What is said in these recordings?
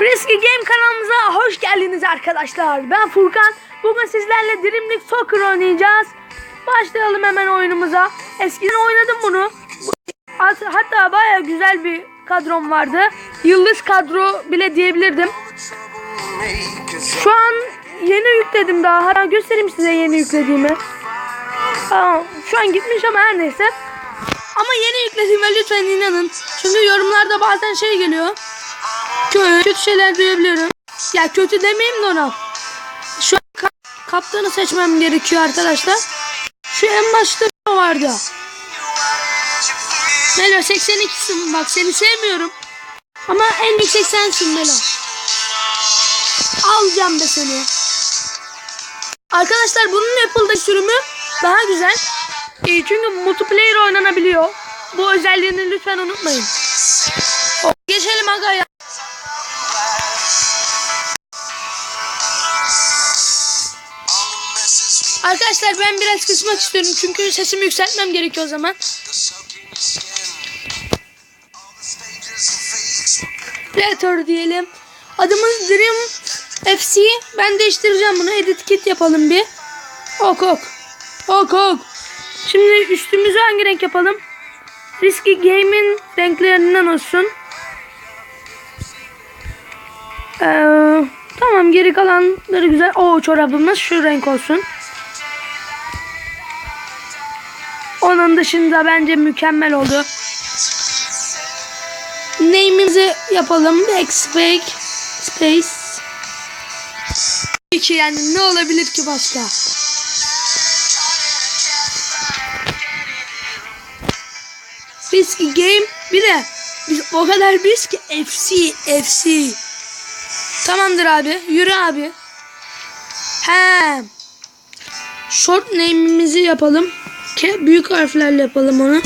Risky Game kanalımıza hoş geldiniz arkadaşlar. Ben Furkan. Bugün sizlerle Dream League Soccer oynayacağız. Başlayalım hemen oyunumuza. Eskiden oynadım bunu. Hat- Hatta baya güzel bir kadrom vardı. Yıldız kadro bile diyebilirdim. Şu an yeni yükledim daha. Hatta göstereyim size yeni yüklediğimi. Aa, şu an gitmiş ama her neyse. Ama yeni yüklediğime lütfen inanın. Çünkü yorumlarda bazen şey geliyor. Kötü, şeyler duyabiliyorum. Ya kötü demeyeyim de ona. Şu an ka- kaptanı seçmem gerekiyor arkadaşlar. Şu en başta vardı. Melo 82'sin bak seni sevmiyorum. Ama en yüksek sensin Melo. Alacağım be seni. Arkadaşlar bunun Apple'da sürümü daha güzel. E, çünkü multiplayer oynanabiliyor. Bu özelliğini lütfen unutmayın. Geçelim aga Arkadaşlar ben biraz kısmak istiyorum çünkü sesimi yükseltmem gerekiyor o zaman. Predator diyelim. Adımız Dream FC. Ben değiştireceğim bunu. Edit kit yapalım bir. Ok ok. Ok ok. Şimdi üstümüzü hangi renk yapalım? Risky Game'in renklerinden olsun. Ee, tamam geri kalanları güzel. O çorabımız şu renk olsun. Onun dışında bence mükemmel oldu. Name'imizi yapalım. Backspace. Space. İki yani ne olabilir ki başka? Risky Game bir de biz o kadar biz ki FC FC. Tamamdır abi. Yürü abi. He. Short name'imizi yapalım. Ke büyük harflerle yapalım onu.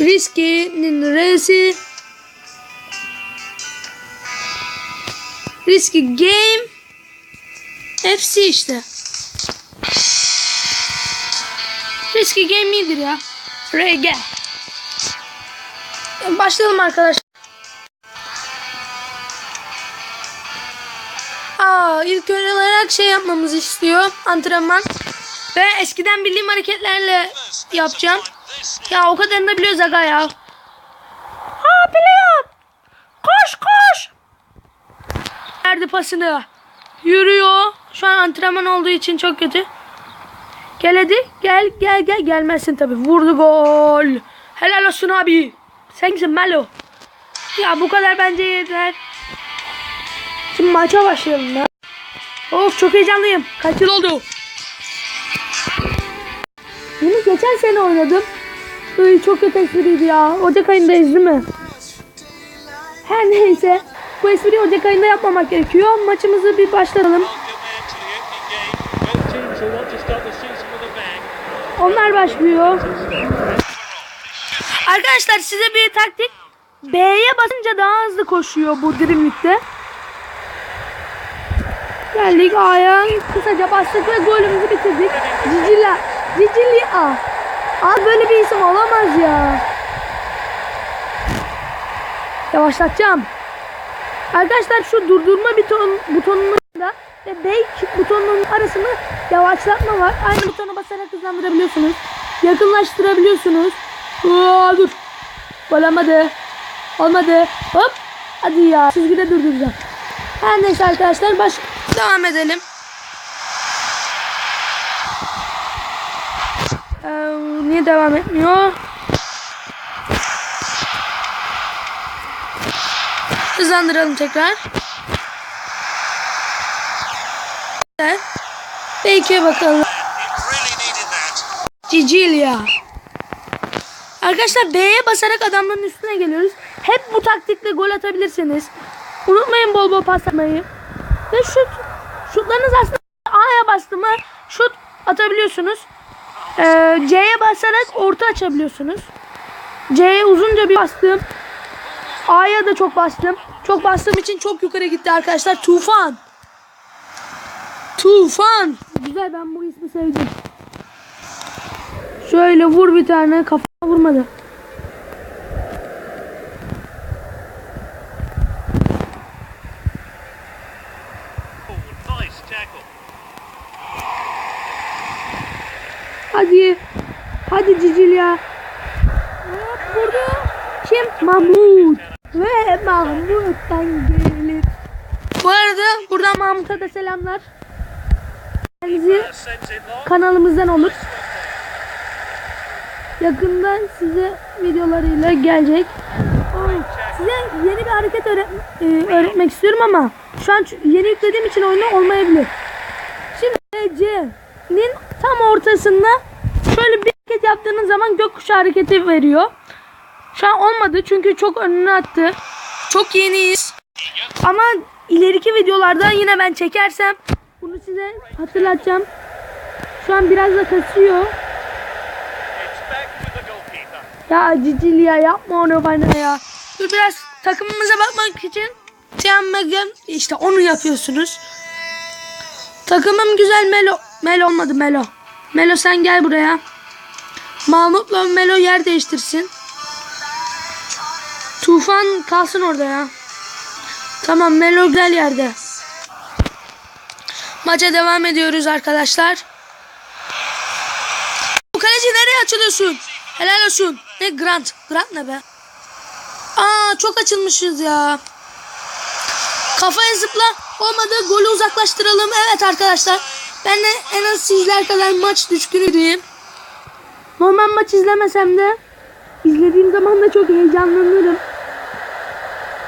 Risky'nin R'si. Risky Game. FC işte. Risky Game iyidir ya. RG. Başlayalım arkadaşlar. Aa, ilk olarak şey yapmamızı istiyor. Antrenman. Ve eskiden bildiğim hareketlerle yapacağım. Ya o kadarını da biliyoruz aga ya. Ha biliyorum. Koş koş. Verdi pasını. Yürüyor. Şu an antrenman olduğu için çok kötü. Gel hadi. Gel gel gel. Gelmezsin tabi. Vurdu gol. Helal olsun abi. Sen kimsin Melo? Ya bu kadar bence yeter. Şimdi maça başlayalım ya. Of çok heyecanlıyım. Kaç yıl oldu? Geçen sene oynadım. Ay, çok kötü espriydi ya. Ocak ayındayız değil mi? Her neyse. Bu espriyi Ocak ayında yapmamak gerekiyor. Maçımızı bir bang. Onlar başlıyor. Arkadaşlar size bir taktik. B'ye basınca daha hızlı koşuyor bu Dreamlik'te. Geldik A'ya. Kısaca bastık ve golümüzü bitirdik. Cicila. Cicilia. Abi böyle bir isim olamaz ya. Yavaşlatacağım. Arkadaşlar şu durdurma buton, butonunun ve back butonunun arasında yavaşlatma var. Aynı butona basarak hızlandırabiliyorsunuz. Yakınlaştırabiliyorsunuz. Aa, dur. Olamadı. Olmadı. Hop. Hadi ya. Çizgide durduracağım. Her neyse arkadaşlar baş devam edelim. Ee, niye devam etmiyor? Hızlandıralım tekrar. Evet. Belki bakalım. Cicilia. Arkadaşlar B'ye basarak adamların üstüne geliyoruz. Hep bu taktikle gol atabilirsiniz. Unutmayın bol bol pas atmayı. Ve şut. Şutlarınız aslında A'ya bastı mı şut atabiliyorsunuz. Ee, C'ye basarak orta açabiliyorsunuz. C'ye uzunca bir bastım. A'ya da çok bastım. Çok bastığım için çok yukarı gitti arkadaşlar. Tufan. Tufan. Güzel ben bu ismi sevdim. Şöyle vur bir tane kafama vurmadı. Hadi. Hadi Cicilya. Hop vurdu. Kim? Mahmut. Ve Mahmut'tan gelir. Bu arada buradan Mahmut'a da selamlar. Long. kanalımızdan olur. Yakında size videolarıyla gelecek. Size yeni bir hareket öğret- e, öğretmek istiyorum ama şu an yeni yüklediğim için oyunu olmayabilir. Şimdi C'nin tam ortasında şöyle bir hareket yaptığınız zaman gökkuşağı hareketi veriyor. Şu an olmadı çünkü çok önüne attı. Çok yeniyiz. Ama ileriki videolarda yine ben çekersem bunu size hatırlatacağım. Şu an biraz da kasıyor. Ya Cicilya yapma onu bana ya. Dur biraz takımımıza bakmak için Tiamegan işte onu yapıyorsunuz. Takımım güzel Melo. Melo olmadı Melo. Melo sen gel buraya. Mahmut'la Melo yer değiştirsin. Tufan kalsın orada ya. Tamam Melo güzel yerde. Maça devam ediyoruz arkadaşlar. Bu kaleci nereye açılıyorsun? Helal olsun. Ne Grant? Grant ne be? Aa çok açılmışız ya. Kafaya zıpla. Olmadı golü uzaklaştıralım. Evet arkadaşlar. Ben de en az sizler kadar maç düşkünüyüm. Normal maç izlemesem de izlediğim zaman da çok heyecanlanırım.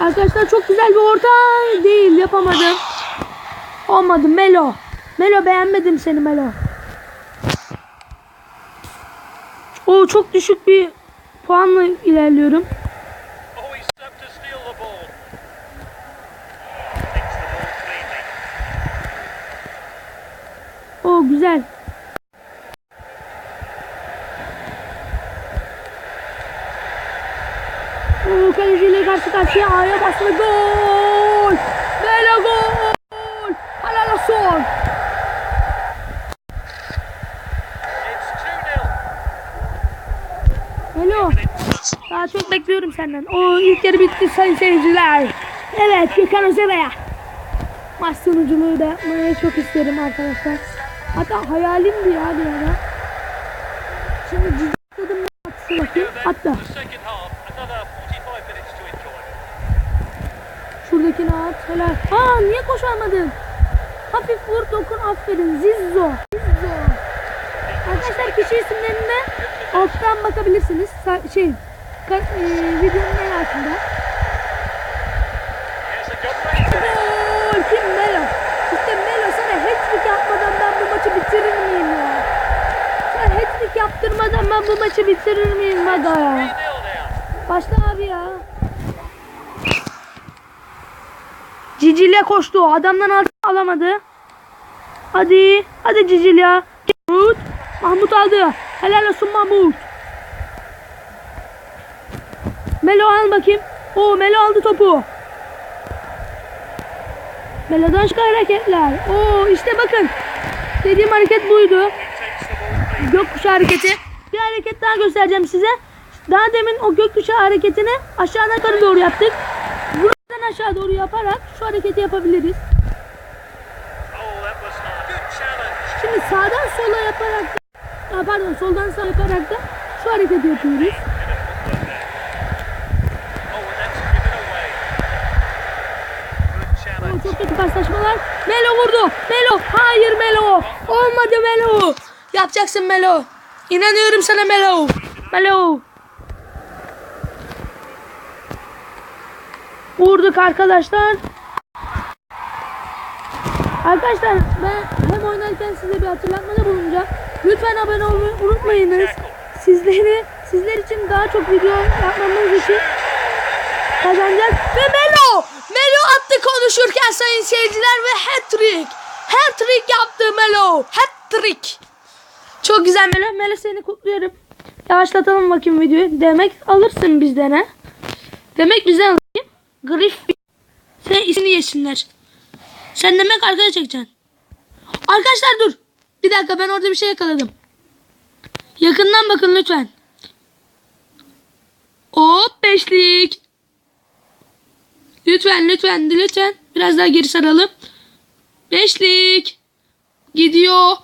Arkadaşlar çok güzel bir orta değil yapamadım. Olmadı Melo. Melo beğenmedim seni Melo. O çok düşük bir puanla ilerliyorum. Oh, he karşı karşıya A'ya bastı gol. Böyle gol. Helal olsun. It's 2 0. Hello. Daha çok bekliyorum senden. O ilk yarı bitti sayın seyirciler. Evet Gökhan Özeve'ye. Maç sunuculuğu da yapmayı çok isterim arkadaşlar. Hatta hayalimdi ya bir ara. Şimdi adımla atsın bakayım. Hatta şuradakini at. Helal. Aa niye koşamadın? Hafif vur dokun aferin. Zizzo. Zizzo. Arkadaşlar kişi isimlerine alttan bakabilirsiniz. Şey e, videonun en altında. Gol kim Melo? İşte Melo sana hat-trick yapmadan ben bu maçı bitirir miyim ya? Sen hat-trick yaptırmadan ben bu maçı bitirir miyim Maga 3 ya? 0 now. Başla abi ya. Cicilya koştu. Adamdan altı alamadı. Hadi. Hadi Cicilya. Mahmut. Mahmut aldı. Helal olsun Mahmut. Melo al bakayım. Oo Melo aldı topu. Melo'dan çıkan hareketler. Oo işte bakın. Dediğim hareket buydu. Gökkuşağı hareketi. Bir hareket daha göstereceğim size. Daha demin o gökkuşağı hareketini aşağıdan yukarı doğru yaptık. Buradan aşağı doğru yaparak şu hareketi yapabiliriz. Şimdi sağdan sola yaparak da, pardon soldan sağa yaparak da şu hareketi yapıyoruz. Oh, çok kötü paslaşmalar. Melo vurdu. Melo. Hayır Melo. Olmadı Melo. Yapacaksın Melo. İnanıyorum sana Melo. Melo. Vurduk arkadaşlar. Arkadaşlar ben hem oynarken size bir hatırlatmada bulunacağım. Lütfen abone olmayı unutmayınız. Sizleri sizler için daha çok video yapmamız için kazanacağız. Ve Melo! Melo attı konuşurken sayın seyirciler ve hat-trick. Hat-trick yaptı Melo. Hat-trick. Çok güzel Melo. Melo seni kutluyorum. Yavaşlatalım bakayım videoyu. Demek alırsın bizden ha. Demek bizden alayım. Griffin. Sen ismini yesinler. Sen demek arkaya çekeceksin. Arkadaşlar dur. Bir dakika ben orada bir şey yakaladım. Yakından bakın lütfen. Hop beşlik. Lütfen lütfen lütfen. Biraz daha geri saralım. Beşlik. Gidiyor.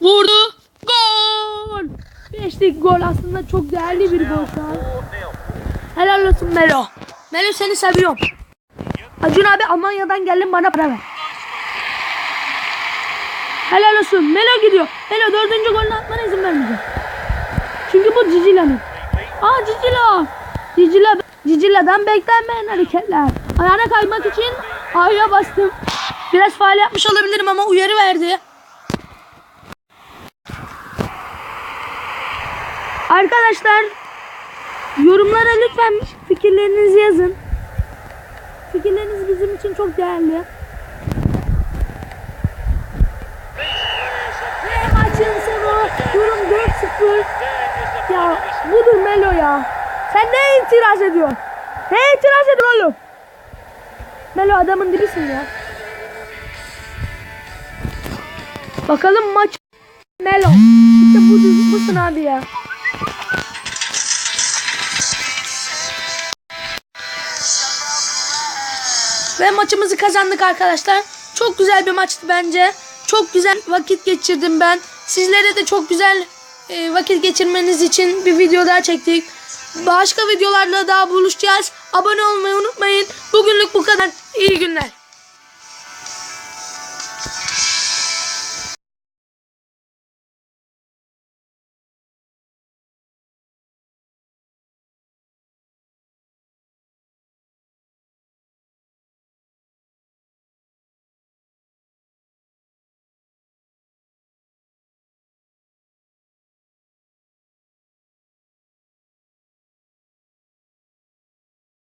Vurdu. Gol! Beşlik gol aslında çok değerli bir gol. Helal olsun Melo. Melo seni seviyorum. Acun abi Almanya'dan geldin bana para ver. Helal olsun. Melo gidiyor. Melo dördüncü golünü atmana izin vermeyeceğim. Çünkü bu Cicila'nın. Aa Cicila. Cicila. Cicila'dan beklenmeyen hareketler. Ayağına kaymak için A'ya bastım. Biraz faal yapmış olabilirim ama uyarı verdi. Arkadaşlar yorumlara lütfen fikirlerinizi yazın. Fikirleriniz bizim için çok değerli. Ve maçın sonu durum 4-0. Ya budur Melo ya. Sen ne itiraz ediyorsun? Ne itiraz ediyorsun oğlum? Melo adamın dibisin ya. Bakalım maç Melo. İşte bu busun abi ya. Ve maçımızı kazandık arkadaşlar. Çok güzel bir maçtı bence. Çok güzel vakit geçirdim ben. Sizlere de çok güzel e, vakit geçirmeniz için bir video daha çektik. Başka videolarla daha buluşacağız. Abone olmayı unutmayın. Bugünlük bu kadar. İyi günler.